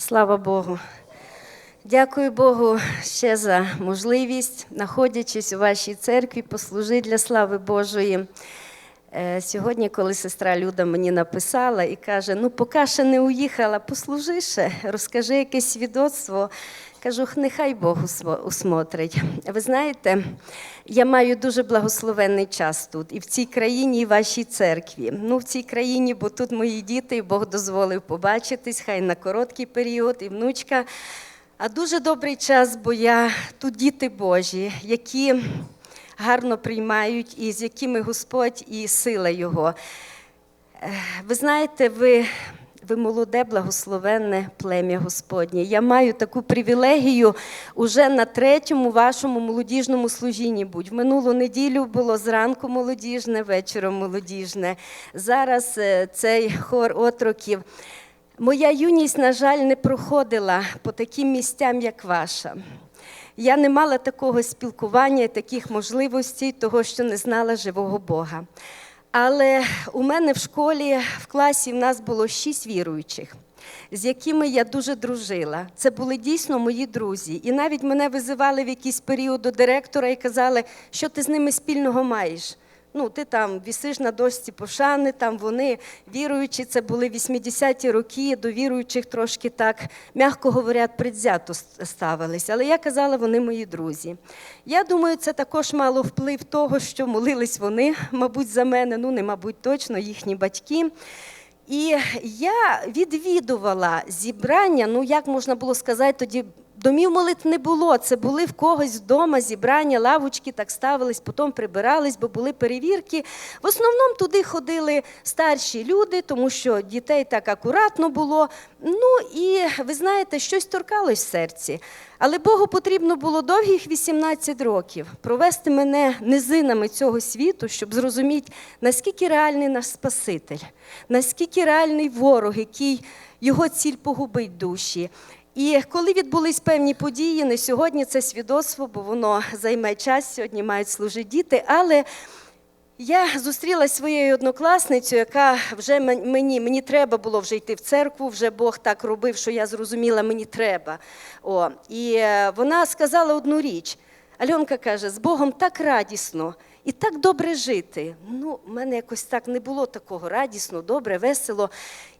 Слава Богу. Дякую Богу ще за можливість, знаходячись у вашій церкві, послужити для слави Божої. Е, Сьогодні, коли сестра Люда мені написала і каже: ну, поки ще не уїхала, послужи ще, розкажи якесь свідоцтво. Кажу, нехай Бог усмотрить. Ви знаєте, я маю дуже благословенний час тут, і в цій країні, і в вашій церкві. Ну, в цій країні, бо тут мої діти, і Бог дозволив побачитись, хай на короткий період, і внучка. А дуже добрий час, бо я тут діти Божі, які гарно приймають, і з якими Господь і сила Його. Е, Ви знаєте, ви, ви молоде, благословенне плем'я Господнє. Я маю таку привілегію уже на третьому вашому молодіжному служінні. Будь в минулу неділю було зранку молодіжне, вечором молодіжне. Зараз е, цей хор отроків. Моя юність, на жаль, не проходила по таким місцям, як ваша. Я не мала такого спілкування, таких можливостей, того, що не знала живого Бога. Але у мене в школі, в класі, в нас було шість віруючих, з якими я дуже дружила. Це були дійсно мої друзі. І навіть мене визивали в якийсь період до директора і казали, що ти з ними спільного маєш. Ну, ти там вісиш на дошці пошани, там вони віруючі, це були 80-ті роки, до віруючих трошки так, м'яко говорять, предвзято ставились. Але я казала, вони мої друзі. Я думаю, це також мало вплив того, що молились вони, мабуть, за мене, ну не мабуть, точно, їхні батьки. І я відвідувала зібрання, ну як можна було сказати, тоді домів молитв не було. Це були в когось вдома зібрання, лавочки так ставились, потім прибирались, бо були перевірки. В основному туди ходили старші люди, тому що дітей так акуратно було. Ну і ви знаєте, щось торкалось в серці. Але Богу потрібно було довгих 18 років провести мене низинами цього світу, щоб зрозуміти, наскільки реальний наш Спаситель, наскільки реальний ворог, який його ціль погубить душі. І коли відбулись певні події, не сьогодні це свідоцтво, бо воно займе час, сьогодні мають служити діти. Але я зустрілася своєю однокласницею, яка вже мені, мені треба було вже йти в церкву, вже Бог так робив, що я зрозуміла, мені треба. О, і е, вона сказала одну річ. Альонка каже, з Богом так радісно і так добре жити. Ну, в мене якось так не було такого радісно, добре, весело.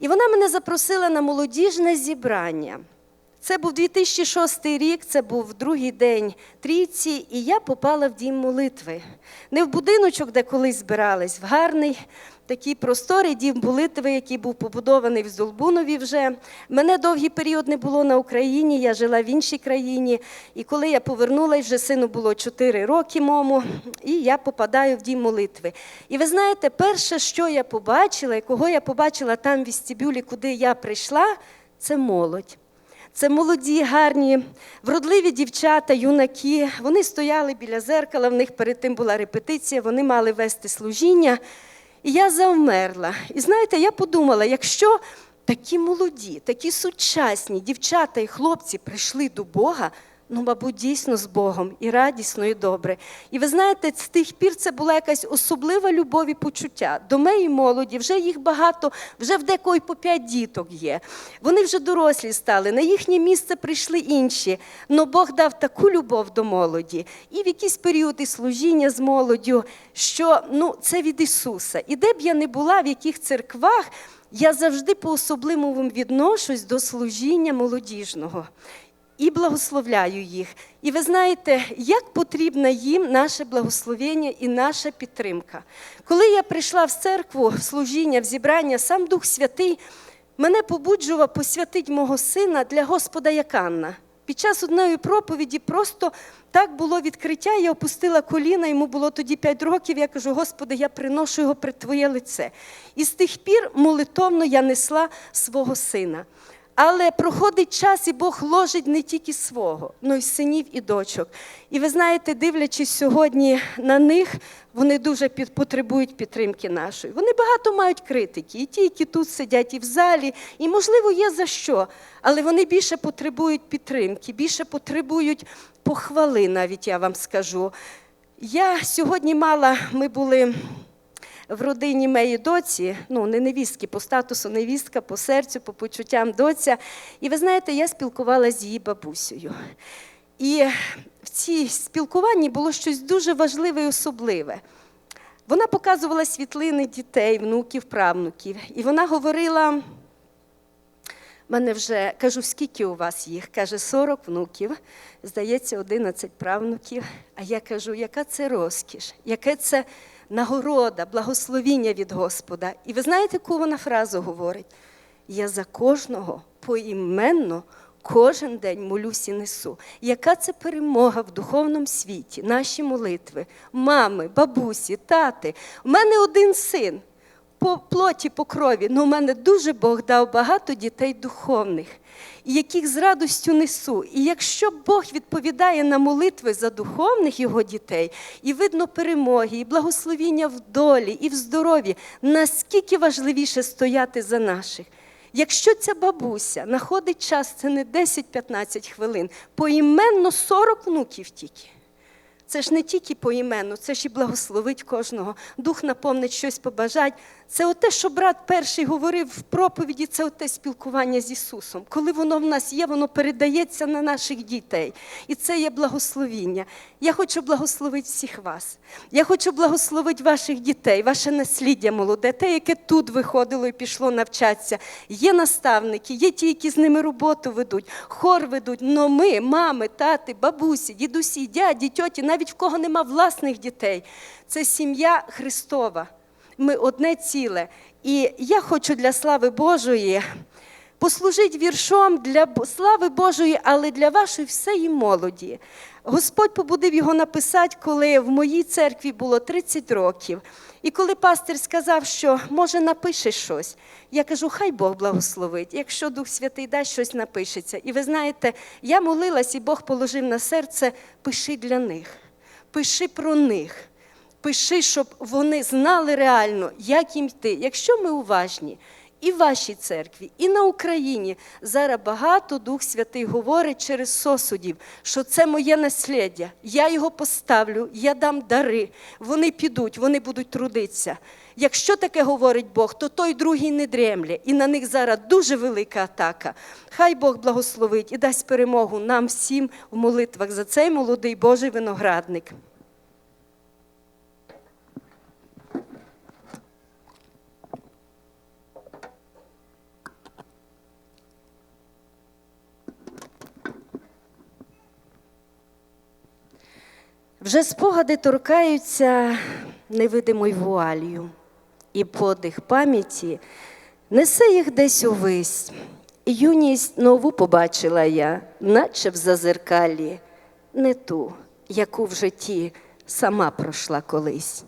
І вона мене запросила на молодіжне зібрання. Це був 2006 рік, це був другий день трійці, і я попала в дім молитви. Не в будиночок, де колись збирались, в гарний такий просторий дім молитви, який був побудований в Золбунові вже. Мене довгий період не було на Україні, я жила в іншій країні. І коли я повернулася, вже сину було 4 роки мому, і я попадаю в дім молитви. І ви знаєте, перше, що я побачила, і кого я побачила там в вестибюлі, куди я прийшла, це молодь. Це молоді, гарні, вродливі дівчата, юнаки. Вони стояли біля зеркала, в них перед тим була репетиція, вони мали вести служіння. І я завмерла. І знаєте, я подумала, якщо такі молоді, такі сучасні дівчата і хлопці прийшли до Бога, ну, мабуть, дійсно з Богом і радісно, і добре. І ви знаєте, з тих пір це була якась особлива любов і почуття. До моєї молоді, вже їх багато, вже в декого по п'ять діток є. Вони вже дорослі стали, на їхнє місце прийшли інші. Но Бог дав таку любов до молоді, і в якісь періоди служіння з молоддю, що ну, це від Ісуса. І де б я не була, в яких церквах, я завжди по-особливому відношусь до служіння молодіжного і благословляю їх. І ви знаєте, як потрібна їм наше благословення і наша підтримка. Коли я прийшла в церкву, в служіння, в зібрання, сам Дух Святий мене побуджував посвятити мого сина для Господа Яканна. Під час одної проповіді просто так було відкриття, я опустила коліна, йому було тоді 5 років. Я кажу, Господи, я приношу його при Твоє лице. І з тих пір молитовно я несла свого сина. Але проходить час, і Бог ложить не тільки свого, але й синів і дочок. І ви знаєте, дивлячись сьогодні на них, вони дуже потребують підтримки нашої. Вони багато мають критики, і ті, які тут сидять, і в залі, і, можливо, є за що. Але вони більше потребують підтримки, більше потребують похвали, навіть я вам скажу. Я сьогодні мала, ми були в родині моєї доці, ну не невістки, по статусу невістка, по серцю, по почуттям доця. І ви знаєте, я спілкувалася з її бабусею. І в цій спілкуванні було щось дуже важливе і особливе. Вона показувала світлини дітей, внуків, правнуків. І вона говорила: мене вже кажу, скільки у вас їх? Каже, 40 внуків, здається, 11 правнуків. А я кажу, яка це розкіш, яке це нагорода, благословіння від Господа. І ви знаєте, яку вона фразу говорить? Я за кожного поіменно кожен день молюсь і несу. Яка це перемога в духовному світі, наші молитви, мами, бабусі, тати. У мене один син по плоті, по крові, але у мене дуже Бог дав багато дітей духовних, яких з радостю несу. І якщо Бог відповідає на молитви за духовних його дітей, і видно перемоги, і благословіння в долі, і в здоров'ї, наскільки важливіше стояти за наших. Якщо ця бабуся знаходить час, це не 10-15 хвилин, поіменно 40 внуків тільки. Це ж не тільки поіменно, це ж і благословить кожного. Дух наповнить щось побажать. Це оте, що брат перший говорив в проповіді, це оте спілкування з Ісусом. Коли воно в нас є, воно передається на наших дітей. І це є благословіння. Я хочу благословити всіх вас. Я хочу благословити ваших дітей, ваше насліддя молоде, те, яке тут виходило і пішло навчатися. Є наставники, є ті, які з ними роботу ведуть, хор ведуть. Но ми, мами, тати, бабусі, дідусі, дяді, тьоті, навіть в кого нема власних дітей. Це сім'я Христова. Ми одне ціле. І я хочу для слави Божої послужити віршом для слави Божої, але для вашої всієї молоді. Господь побудив його написати, коли в моїй церкві було 30 років. І коли пастир сказав, що може напише щось, я кажу, хай Бог благословить. Якщо Дух Святий дасть щось напишеться. І ви знаєте, я молилась, і Бог положив на серце, пиши для них, пиши про них. Пиши, щоб вони знали реально, як їм йти. Якщо ми уважні, і в вашій церкві, і на Україні зараз багато Дух Святий говорить через сосудів, що це моє насліддя. Я його поставлю, я дам дари. Вони підуть, вони будуть трудитися. Якщо таке говорить Бог, то той другий не дремлє, і на них зараз дуже велика атака. Хай Бог благословить і дасть перемогу нам всім в молитвах за цей молодий Божий виноградник. Вже спогади торкаються невидимою вуалью, і подих пам'яті несе їх десь увись. І юність нову побачила я, наче в зазеркалі, не ту, яку в житті сама пройшла колись.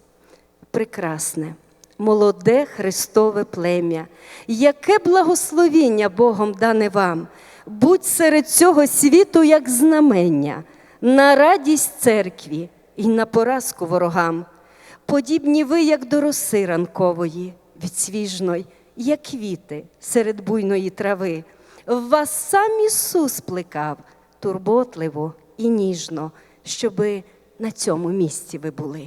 Прекрасне, молоде Христове плем'я, яке благословіння Богом дане вам, будь серед цього світу, як знамення, на радість церкві і на поразку ворогам. Подібні ви, як до роси ранкової, відсвіжної, як квіти серед буйної трави. Вас сам Ісус плекав турботливо і ніжно, щоби на цьому місці ви були.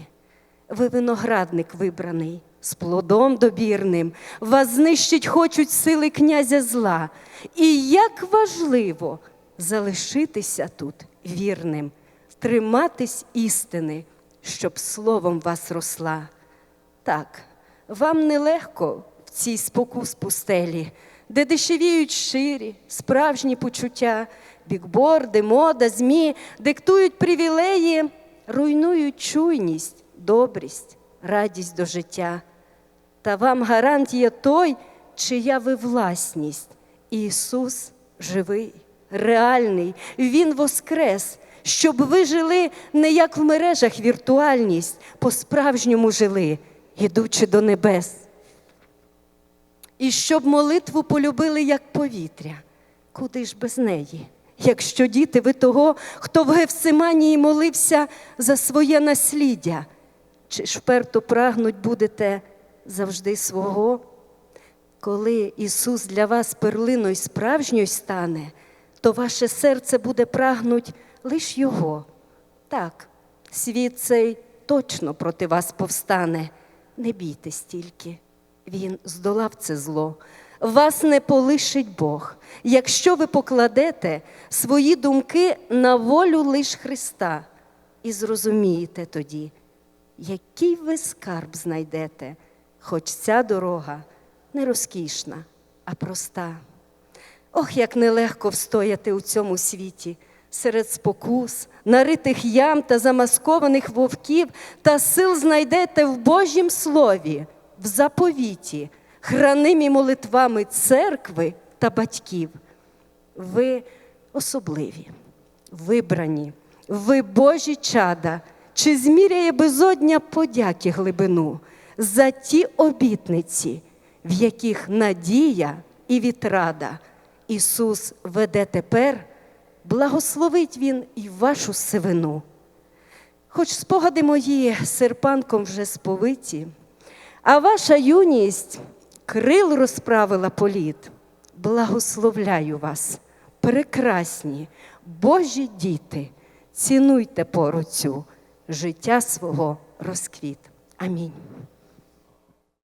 Ви виноградник вибраний, з плодом добірним, вас знищить хочуть сили князя зла. І як важливо залишитися тут вірним, триматись істини, щоб словом вас росла. Так, вам нелегко в цій спокус пустелі, де дешевіють ширі, справжні почуття, бікборди, мода, змі, диктують привілеї, руйнують чуйність, добрість, радість до життя. Та вам гарант є той, чия ви власність. Ісус живий, реальний, Він воскрес, щоб ви жили не як в мережах віртуальність, по-справжньому жили, ідучи до небес. І щоб молитву полюбили як повітря, куди ж без неї? Якщо діти ви того, хто в Гефсиманії молився за своє насліддя, чи ж вперто прагнуть будете завжди свого? Коли Ісус для вас перлиною справжньою стане, то ваше серце буде прагнуть лиш Його. Так, світ цей точно проти вас повстане, не бійтесь тільки, він здолав це зло. Вас не полишить Бог, якщо ви покладете свої думки на волю лиш Христа і зрозумієте тоді, який ви скарб знайдете, хоч ця дорога не розкішна, а проста. Ох, як нелегко встояти у цьому світі серед спокус, наритих ям та замаскованих вовків, та сил знайдете в Божім слові, в заповіті, хранимі молитвами церкви та батьків. Ви особливі, вибрані, ви Божі чада, чи зміряє безодня подяки глибину за ті обітниці, в яких надія і відрада Ісус веде тепер, благословить Він і вашу сивину. Хоч спогади мої серпанком вже сповиті, а ваша юність крил розправила політ. Благословляю вас, прекрасні, Божі діти, цінуйте пору цю, життя свого розквіт. Амінь.